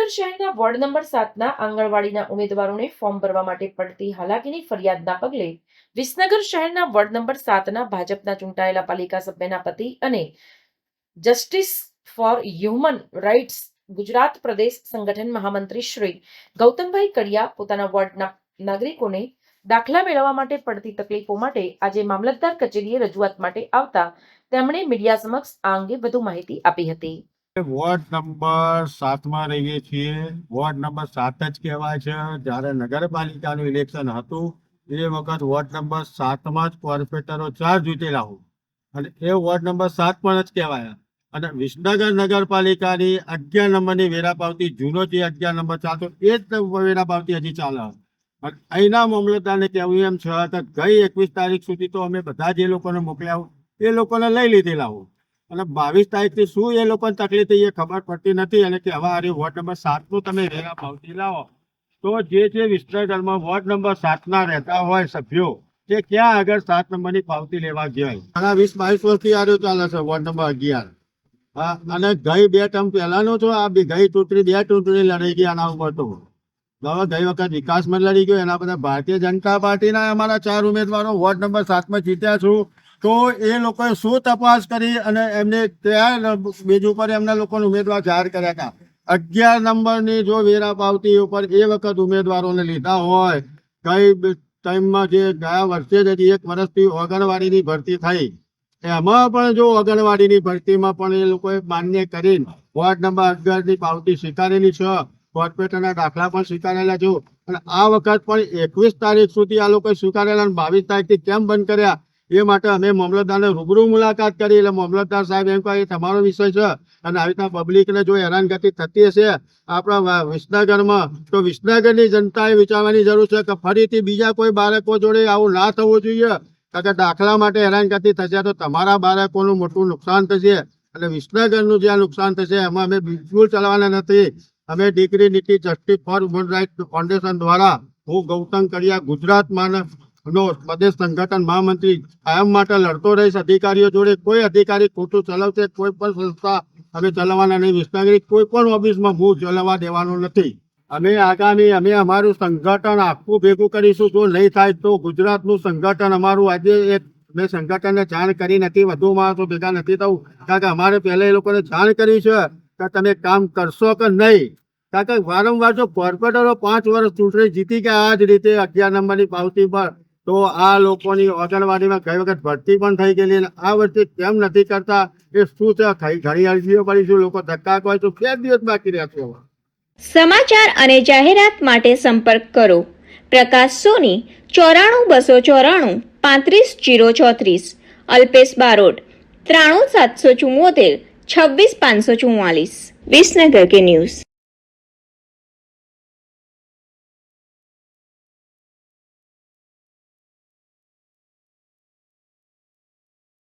વિસનગર શહેરના ward number સાતના આંગણવાડીના ઉમેદવારોને form ભરવા માટે પડતી હાલાકીની ફરિયાદના પગલે વિસનગર શહેરના વોર્ડ નંબર સાતના ભાજપના ચૂંટાયેલા પાલિકા સભ્યના પતિ અને justice for human rights Gujarat પ્રદેશ સંગઠન મહામંત્રી શ્રી ગૌતમભાઈ કડિયા પોતાના વોર્ડના નાગરિકોને દાખલા મેળવવા માટે પડતી તકલીફો માટે આજે મામલતદાર કચેરીએ રજૂઆત માટે આવતા તેમણે મીડિયા સમક્ષ આ અંગે વધુ માહિતી આપી હતી. વોર્ડ નંબર સાતમાં રહીએ છીએ. વોર્ડ નંબર સાત જ કહેવાય છે. જ્યારે નગરપાલિકાનું ઇલેક્શન હતું, એ વખત વોર્ડ નંબર સાતમાં જ કોર્પોરેટરો ચાર જીતેલા હોય. અને એ વોર્ડ નંબર સાત પણ જ કહેવાયા. અને વિસનગર નગરપાલિકાની અગિયાર નંબરની વેરા પાવતી જૂનો જે અગિયાર નંબર ચાલતો, એ જ વેરા પાવતી હજી ચાલે. અહીંના મામલતદારને કહેવું એમ છે કે ગઈ એકવીસ તારીખ સુધી તો અમે બધા જે લોકોને મોકલ્યા એ લોકોને લઈ લીધેલા હું અને બાવીસ તારીખથી શું એ લોકોને તકલીફ થઈ એ ખબર પડતી નથી. અને કે હવે અરે વોર્ડ નંબર સાતનું તમે વેરા પાવતી લાવો. તો જે જે વિસનગરમાં વોર્ડ નંબર સાતના રહેતા હોય સભ્યો, તે ક્યાં આગળ સાત નંબરની પાવતી લેવા ગયા ઘણા વીસ બાવીસ વર્ષથી આ રહ્યું ચાલે છે વોર્ડ નંબર અગિયાર. હા, અને ગઈ બે ટર્મ પહેલાંનું છો આ બી ગઈ ચૂંટણી, બે ચૂંટણી લડાઈ ગઈ આના ઉપર તો. ગઈ વખત વિકાસમાં લડી ગયો, એના બધા ભારતીય જનતા પાર્ટીના અમારા ચાર ઉમેદવારો વોર્ડ નંબર સાતમાં જીત્યા છું. તો એ લોકોએ શું તપાસ કરી અને એમને ત્યાં બેજ ઉપર એમના લોકોને ઉમેદવાર જાહેર કર્યા હતા? અગિયાર નંબરની જો વેરા પાવતી ઉપર એ વખત ઉમેદવારોને લીધા હોય, કઈ ટાઈમમાં જે ગયા વર્ષે જ હજી એક વર્ષથી ઓગણવાડીની ભરતી થઈ. એમાં પણ જો આંગણવાડીની ભરતીમાં પણ એ લોકોએ માન્ય કરીને વોર્ડ નંબર અગિયારની પાવતી સ્વીકારેલી છે. કોર્પોરેટરના દાખલા પણ સ્વીકારેલા છું. અને આ વખત પણ એકવીસ તારીખ સુધી આ લોકોએ સ્વીકારેલા અને બાવીસ તારીખથી કેમ બંધ કર્યા? એ માટે અમે મામલતદારને રૂબરૂ મુલાકાત કરી. એટલે મામલતદાર સાહેબ એમ કહે તમારો વિષય છે. અને આવી રીતના પબ્લિકને જો હેરાનગતિ થતી હશે, આપણા વિસનગરમાં, તો વિસનગરની જનતાએ વિચારવાની જરૂર છે કે ફરીથી બીજા કોઈ બાળકો જોડે આવું ના થવું જોઈએ. કારણ કે દાખલા માટે હેરાનગતિ થશે તો તમારા બાળકોનું મોટું નુકસાન થશે. અને વિસનગરનું જે નુકસાન થશે, એમાં અમે બિલકુલ ચલાવવાના નથી. અમે ડિગ્રી નીતિ, justice for human right foundation દ્વારા હું ગૌતમ કડિયા ગુજરાતમાં નો પ્રદેશ સંગઠન મહામંત્રી, કાયમ માટે લડતો રહીશ. અધિકારીઓ જોડે કોઈ અધિકારી ખોટું ચલાવશે? કોઈ પણ સંસ્થા અમે ચલાવવાના નહીં. વિસનગરી કોઈ પણ ઓફિસમાં હું ચલાવવા દેવાનું નથી. અમે આગામી અમે અમારું સંગઠન આખું ભેગું કરીશું. જો નહીં થાય તો ગુજરાતનું સંગઠન અમારું આજે એક મેં સંગઠનને જાણ કરી નથી. વધુ માણસો ભેગા નથી થવું. કારણ કે અમારે પહેલા એ લોકોને જાણ કરી છે કે તમે કામ કરશો કે નહીં? કારણ કે વારંવાર જો કોર્પોરેટરો પાંચ વર્ષ ચૂંટણી જીતી ગયા, આ જ રીતે અગિયાર નંબરની પાવતી પર તો આ લોકોની આંગણવાડીમાં ગઈ વખત ભરતી પણ થઈ ગયેલી અને આ વર્ષે કેમ નથી કરતા એ શું છે? ઘણી અરજીઓ કરીશું. લોકો ધક્કા હોય તો બે દિવસ બાકી રહેશે સમાચાર અને જાહેરાત માટે સંપર્ક કરો. પ્રકાશ સોની, ચોરાણું બસો ચોરાણું, પાંત્રીસ જીરો ચોત્રીસ. અલ્પેશ બારોટ, ત્રાણું સાતસો ચુમ્મોતેર છવ્વીસ પાંચસો ચુમ્માલીસ વિસનગર કે ન્યૂઝ.